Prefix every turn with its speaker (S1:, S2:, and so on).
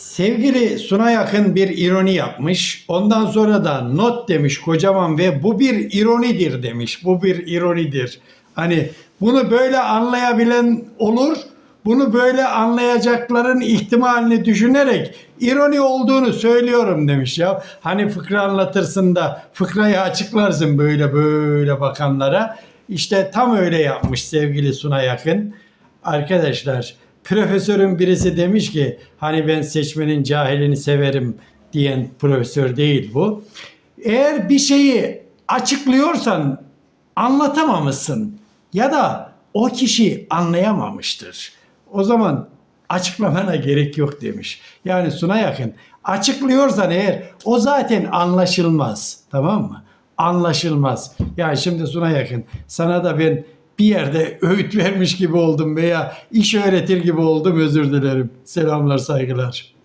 S1: Sevgili Suna Yakın bir ironi yapmış. Ondan sonra da not demiş kocaman ve bu bir ironidir demiş. Bu bir ironidir. Hani bunu böyle anlayabilen olur. Bunu böyle anlayacakların ihtimalini düşünerek ironi olduğunu söylüyorum demiş ya. Hani fıkra anlatırsın da fıkrayı açıklarsın böyle böyle bakanlara. İşte tam öyle yapmış sevgili Suna Yakın. Arkadaşlar profesörün birisi demiş ki hani ben seçmenin cahilini severim diyen profesör değil bu. Eğer bir şeyi açıklıyorsan anlatamamışsın ya da o kişi anlayamamıştır. O zaman açıklamana gerek yok demiş. Yani Suna yakın açıklıyorsan eğer o zaten anlaşılmaz. Tamam mı? Anlaşılmaz. Yani şimdi Suna yakın sana da ben bir yerde öğüt vermiş gibi oldum veya iş öğretir gibi oldum özür dilerim. Selamlar saygılar.